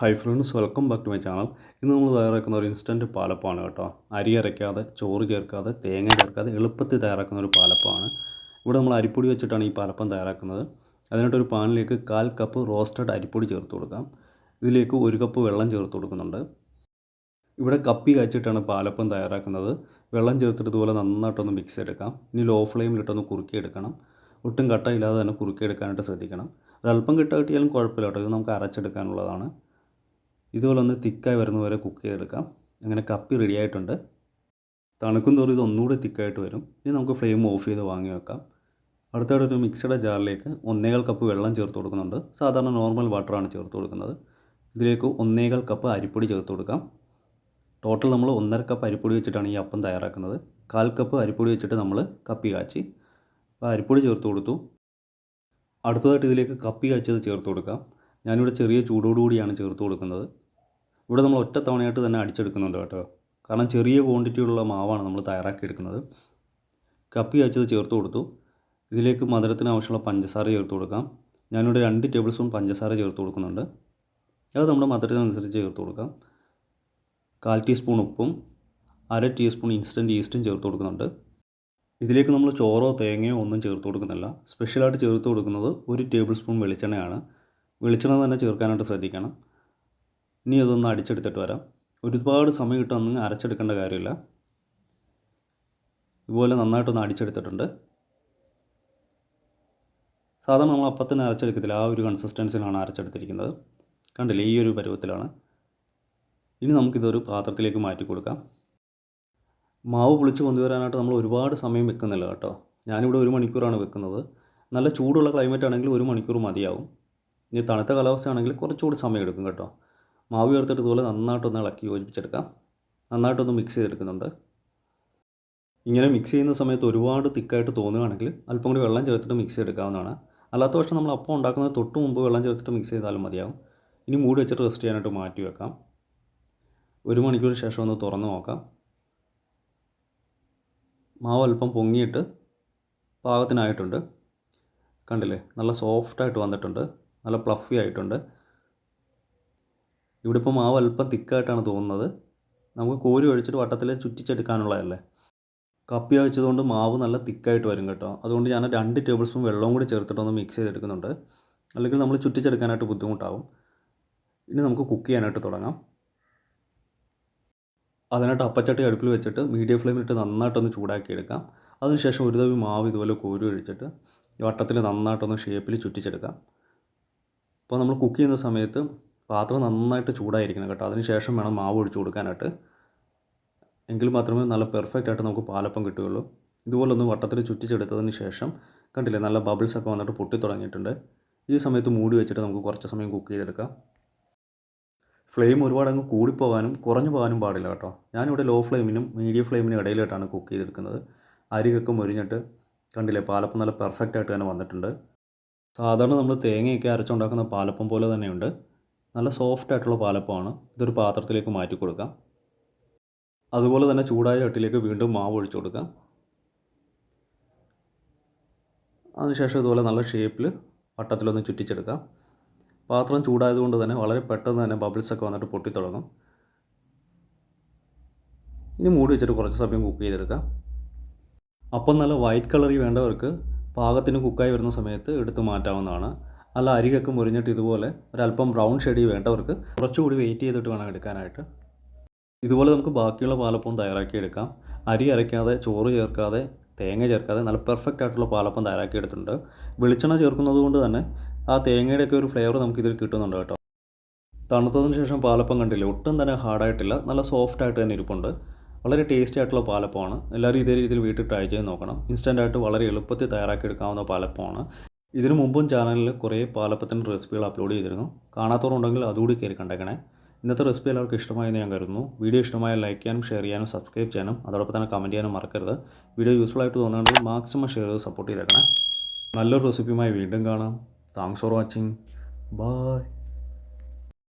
Hi friends welcome back to my channel ഇന്ന് നമ്മൾ തയ്യാറാക്കുന്ന ഒരു ഇൻസ്റ്റന്റ് പാലപ്പാണ് കേട്ടോ. അരി അരയ്ക്കാതെ ചോറ് ചേർക്കാതെ തേങ്ങ ചേർക്കാതെ എളുപ്പത്തിൽ തയ്യാറാക്കുന്ന ഒരു പാലപ്പമാണ് ഇവിടെ നമ്മൾ അരിപ്പൊടി വെച്ചിട്ടാണ് ഈ പാലപ്പം തയ്യാറാക്കുന്നത്. അതിനായിട്ട് ഒരു പാനിലേക്ക് കാൽ കപ്പ് റോസ്റ്റഡ് അരിപ്പൊടി ചേർത്ത് കൊടുക്കാം. ഇതിലേക്ക് ഒരു കപ്പ് വെള്ളം ചേർത്ത് കൊടുക്കുന്നുണ്ട്. ഇവിടെ കപ്പി കാച്ചിട്ടാണ് പാലപ്പം തയ്യാറാക്കുന്നത്. വെള്ളം ചേർത്തിട്ട് ഇതുപോലെ നന്നായിട്ടൊന്ന് മിക്സ് എടുക്കാം. ഇനി ലോ ഫ്ലെയിമിലിട്ടൊന്ന് കുറുക്കിയെടുക്കണം. ഒട്ടും കട്ടയില്ലാതെ തന്നെ കുറുക്കിയെടുക്കാനായിട്ട് ശ്രദ്ധിക്കണം. ഒരല്പം കിട്ട കിട്ടിയാലും കുഴപ്പമില്ല കേട്ടോ. ഇത് നമുക്ക് അരച്ചെടുക്കാനുള്ളതാണ്. ഇതുപോലെ ഒന്ന് തിക്കായി വരുന്ന വരെ കുക്ക് ചെയ്തെടുക്കാം. അങ്ങനെ കപ്പി റെഡി ആയിട്ടുണ്ട്. തണുക്കും തോറും ഇത് ഒന്നുകൂടി തിക്കായിട്ട് വരും. ഇനി നമുക്ക് ഫ്ലെയിം ഓഫ് ചെയ്ത് വാങ്ങി വെക്കാം. അടുത്തായിട്ട് ഒരു മിക്സഡ് ജാറിലേക്ക് ഒന്നേകാൽ കപ്പ് വെള്ളം ചേർത്ത് കൊടുക്കുന്നുണ്ട്. സാധാരണ നോർമൽ വാട്ടറാണ് ചേർത്ത് കൊടുക്കുന്നത്. ഇതിലേക്ക് ഒന്നേകാൽ കപ്പ് അരിപ്പൊടി ചേർത്ത് കൊടുക്കാം. ടോട്ടൽ നമ്മൾ ഒന്നര കപ്പ് അരിപ്പൊടി വെച്ചിട്ടാണ് ഈ അപ്പം തയ്യാറാക്കുന്നത്. കാൽ കപ്പ് അരിപ്പൊടി വെച്ചിട്ട് നമ്മൾ കപ്പി കാച്ചി. അപ്പോൾ അരിപ്പൊടി ചേർത്ത് കൊടുത്തു. അടുത്തതായിട്ട് ഇതിലേക്ക് കപ്പി കാച്ചത് ചേർത്ത് കൊടുക്കാം. ഞാനിവിടെ ചെറിയ ചൂടോടുകൂടിയാണ് ചേർത്ത് കൊടുക്കുന്നത്. ഇവിടെ നമ്മൾ ഒറ്റ തവണയായിട്ട് തന്നെ അടിച്ചെടുക്കുന്നുണ്ട് കേട്ടോ. കാരണം ചെറിയ ക്വാണ്ടിറ്റിയുള്ള മാവാണ് നമ്മൾ തയ്യാറാക്കിയെടുക്കുന്നത്. കപ്പി കാച്ചത് ചേർത്ത് കൊടുത്തു. ഇതിലേക്ക് മധുരത്തിന് ആവശ്യമുള്ള പഞ്ചസാര ചേർത്ത് കൊടുക്കാം. ഞാനിവിടെ രണ്ട് ടേബിൾ സ്പൂൺ പഞ്ചസാര ചേർത്ത് കൊടുക്കുന്നുണ്ട്. അത് നമ്മുടെ മധുരത്തിനനുസരിച്ച് ചേർത്ത് കൊടുക്കാം. കാൽ ടീസ്പൂൺ ഉപ്പും അര ടീസ്പൂൺ ഇൻസ്റ്റന്റ് ഈസ്റ്റും ചേർത്ത് കൊടുക്കുന്നുണ്ട്. ഇതിലേക്ക് നമ്മൾ ചോറോ തേങ്ങയോ ഒന്നും ചേർത്ത് കൊടുക്കുന്നില്ല. സ്പെഷ്യലായിട്ട് ചേർത്ത് കൊടുക്കുന്നത് ഒരു ടേബിൾ സ്പൂൺ വെളിച്ചെണ്ണയാണ്. വെളിച്ചെണ്ണ തന്നെ ചേർക്കാനായിട്ട് ശ്രദ്ധിക്കണം. ഇനി അതൊന്ന് അടിച്ചെടുത്തിട്ട് വരാം. ഒരുപാട് സമയം കിട്ടുമെന്ന് അരച്ചെടുക്കേണ്ട കാര്യമില്ല. ഇതുപോലെ നന്നായിട്ടൊന്ന് അടിച്ചെടുത്തിട്ടുണ്ട്. സാധാരണ നമ്മൾ അപ്പം തന്നെ അരച്ചെടുക്കത്തില്ല. ആ ഒരു കൺസിസ്റ്റൻസിലാണ് അരച്ചെടുത്തിരിക്കുന്നത്. കണ്ടില്ലേ? ഈ ഒരു പരുവത്തിലാണ്. ഇനി നമുക്കിതൊരു പാത്രത്തിലേക്ക് മാറ്റി കൊടുക്കാം. മാവ് പുളിച്ച് കൊണ്ടുവരാനായിട്ട് നമ്മൾ ഒരുപാട് സമയം വെക്കുന്നില്ല കേട്ടോ. ഞാനിവിടെ ഒരു മണിക്കൂറാണ് വെക്കുന്നത്. നല്ല ചൂടുള്ള ക്ലൈമറ്റ് ആണെങ്കിൽ ഒരു മണിക്കൂർ മതിയാവും. ഇനി തണുത്ത കാലാവസ്ഥയാണെങ്കിൽ കുറച്ചുകൂടി സമയം എടുക്കും കേട്ടോ. മാവ് ചേർത്തിട്ട് ഇതുപോലെ നന്നായിട്ടൊന്ന് ഇളക്കി യോജിപ്പിച്ചെടുക്കാം. നന്നായിട്ടൊന്ന് മിക്സ് ചെയ്തെടുക്കുന്നുണ്ട്. ഇങ്ങനെ മിക്സ് ചെയ്യുന്ന സമയത്ത് ഒരുപാട് തിക്കായിട്ട് തോന്നുകയാണെങ്കിൽ അല്പം കൂടി വെള്ളം ചേർത്തിട്ട് മിക്സ് ചെയ്തെടുക്കാവുന്നതാണ്. അല്ലാത്ത പക്ഷം നമ്മൾ അപ്പം ഉണ്ടാക്കുന്നത് തൊട്ട് മുമ്പ് വെള്ളം ചേർത്തിട്ട് മിക്സ് ചെയ്താലും മതിയാവും. ഇനി മൂടി വെച്ചിട്ട് റെസ്റ്റ് ചെയ്യാനായിട്ട് മാറ്റി വെക്കാം. ഒരു മണിക്കൂർ ശേഷം ഒന്ന് തുറന്ന് നോക്കാം. മാവ് അല്പം പൊങ്ങിയിട്ട് പാകത്തിനായിട്ടുണ്ട്. കണ്ടില്ലേ? നല്ല സോഫ്റ്റായിട്ട് വന്നിട്ടുണ്ട്. നല്ല പ്ലഫി ആയിട്ടുണ്ട്. ഇവിടെ ഇപ്പോൾ മാവ് അല്പം തിക്കായിട്ടാണ് തോന്നുന്നത്. നമുക്ക് കോരി ഒഴിച്ചിട്ട് വട്ടത്തിൽ ചുറ്റിച്ചെടുക്കാനുള്ളതല്ലേ? കപ്പി വെച്ചതുകൊണ്ട് മാവ് നല്ല തിക്കായിട്ട് വരും കേട്ടോ. അതുകൊണ്ട് ഞാൻ രണ്ട് ടേബിൾ സ്പൂൺ വെള്ളവും കൂടി ചേർത്തിട്ടൊന്ന് മിക്സ് ചെയ്തെടുക്കുന്നുണ്ട്. അല്ലെങ്കിൽ നമ്മൾ ചുറ്റിച്ചെടുക്കാനായിട്ട് ബുദ്ധിമുട്ടാവും. ഇനി നമുക്ക് കുക്ക് ചെയ്യാനായിട്ട് തുടങ്ങാം. അതിനായിട്ട് അപ്പച്ചട്ടി അടുപ്പിൽ വെച്ചിട്ട് മീഡിയം ഫ്ലെയിമിലിട്ട് നന്നായിട്ടൊന്ന് ചൂടാക്കി എടുക്കാം അതിനുശേഷം ഒരു തവി മാവ് ഇതുപോലെ കോരി ഒഴിച്ചിട്ട് വട്ടത്തിൽ നന്നായിട്ടൊന്ന് ഷേപ്പിൽ ചുറ്റിച്ചെടുക്കാം. അപ്പോൾ നമ്മൾ കുക്ക് ചെയ്യുന്ന സമയത്ത് പാത്രം നന്നായിട്ട് ചൂടായിരിക്കണം കേട്ടോ. അതിന് ശേഷം വേണം മാവ് ഒഴിച്ച് കൊടുക്കാനായിട്ട്. എങ്കിൽ മാത്രമേ നല്ല പെർഫെക്റ്റ് ആയിട്ട് നമുക്ക് പാലപ്പം കിട്ടുകയുള്ളൂ. ഇതുപോലെ ഒന്ന് വട്ടത്തിൽ ചുറ്റിച്ചെടുത്തതിന് ശേഷം കണ്ടില്ലേ നല്ല ബബിൾസ് ഒക്കെ വന്നിട്ട് പൊട്ടി തുടങ്ങിയിട്ടുണ്ട്. ഈ സമയത്ത് മൂടി വെച്ചിട്ട് നമുക്ക് കുറച്ച് സമയം കുക്ക് ചെയ്തെടുക്കാം. ഫ്ലെയിം ഒരുപാട് അങ്ങ് കൂടിപ്പോകാനും കുറഞ്ഞു പോകാനും പാടില്ല കേട്ടോ. ഞാനിവിടെ ലോ ഫ്ലെയിമിനും മീഡിയം ഫ്ലെയിമിനും ഇടയിലായിട്ടാണ് കുക്ക് ചെയ്തെടുക്കുന്നത്. അരികൊക്കെ മുരിഞ്ഞിട്ട് കണ്ടില്ലേ പാലപ്പം നല്ല പെർഫെക്റ്റ് ആയിട്ട് തന്നെ വന്നിട്ടുണ്ട്. സാധാരണ നമ്മൾ തേങ്ങയൊക്കെ അരച്ചുണ്ടാക്കുന്ന പാലപ്പം പോലെ തന്നെയുണ്ട്. നല്ല സോഫ്റ്റ് ആയിട്ടുള്ള പാലപ്പമാണ്. ഇതൊരു പാത്രത്തിലേക്ക് മാറ്റി കൊടുക്കാം. അതുപോലെ തന്നെ ചൂടായ ചട്ടിലേക്ക് വീണ്ടും മാവ് ഒഴിച്ചു കൊടുക്കാം. അതിനുശേഷം ഇതുപോലെ നല്ല ഷേപ്പിൽ വട്ടത്തിലൊന്ന് ചുറ്റിച്ചെടുക്കാം. പാത്രം ചൂടായതുകൊണ്ട് തന്നെ വളരെ പെട്ടെന്ന് തന്നെ ബബിൾസൊക്കെ വന്നിട്ട് പൊട്ടിത്തുടങ്ങും ഇനി മൂടി വെച്ചിട്ട് കുറച്ച് സമയം കുക്ക് ചെയ്തെടുക്കാം. അപ്പം നല്ല വൈറ്റ് കളറിൽ വേണ്ടവർക്ക് പാകത്തിന് കുക്കായി വരുന്ന സമയത്ത് എടുത്ത് മാറ്റാവുന്നതാണ്. അല്ല അരികൊക്കെ മുരിഞ്ഞിട്ട് ഇതുപോലെ ഒരല്പം ബ്രൗൺ ഷെഡി വേണ്ടവർക്ക് കുറച്ചുകൂടി വെയിറ്റ് ചെയ്തിട്ട് വേണം എടുക്കാനായിട്ട്. ഇതുപോലെ നമുക്ക് ബാക്കിയുള്ള പാലപ്പം തയ്യാറാക്കി എടുക്കാം. അരി അരയ്ക്കാതെ ചോറ് ചേർക്കാതെ തേങ്ങ ചേർക്കാതെ നല്ല പെർഫെക്റ്റ് ആയിട്ടുള്ള പാലപ്പം തയ്യാറാക്കി എടുത്തിട്ടുണ്ട്. വെളിച്ചെണ്ണ ചേർക്കുന്നത് കൊണ്ട് തന്നെ ആ തേങ്ങയുടെയൊക്കെ ഒരു ഫ്ലേവർ നമുക്ക് ഇതിൽ കിട്ടുന്നുണ്ട് കേട്ടോ. തണുത്തതിന് ശേഷം പാലപ്പം കണ്ടില്ല? ഒട്ടും തന്നെ ഹാർഡായിട്ടില്ല. നല്ല സോഫ്റ്റ് ആയിട്ട് തന്നെ ഇരിപ്പുണ്ട്. വളരെ ടേസ്റ്റി ആയിട്ടുള്ള പാലപ്പമാണ്. എല്ലാവരും ഇതേ രീതിയിൽ വീട്ടിൽ ട്രൈ ചെയ്ത് നോക്കണം. ഇൻസ്റ്റന്റ് ആയിട്ട് വളരെ എളുപ്പത്തിൽ തയ്യാറാക്കി എടുക്കാവുന്ന പാലപ്പമാണ്. ഇതിനു മുമ്പും ചാനലിൽ കുറേ പാലപ്പത്തിന്റെ റെസിപ്പികൾ അപ്ലോഡ് ചെയ്തിരുന്നു. കാണാത്തവരുണ്ടെങ്കിൽ അതുകൂടി കയറി കണ്ടേക്കണേ. ഇന്നത്തെ റെസിപ്പി എല്ലാവർക്കും ഇഷ്ടമായെന്ന് ഞാൻ കരുതുന്നു. വീഡിയോ ഇഷ്ടമായ ലൈക്ക് ചെയ്യാനും ഷെയർ ചെയ്യാനും സബ്സ്ക്രൈബ് ചെയ്യാനും അതോടൊപ്പം തന്നെ കമന്റ് ചെയ്യാനും മറക്കരുത്. വീഡിയോ യൂസ്ഫുൾ ആയിട്ട് തോന്നുന്നുണ്ടെങ്കിൽ മാക്സിമം ഷെയർ ചെയ്ത് സപ്പോർട്ട് ചെയ്തേക്കണേ. നല്ലൊരു റെസിപ്പിയുമായി വീണ്ടും കാണാം. Thanks for watching bye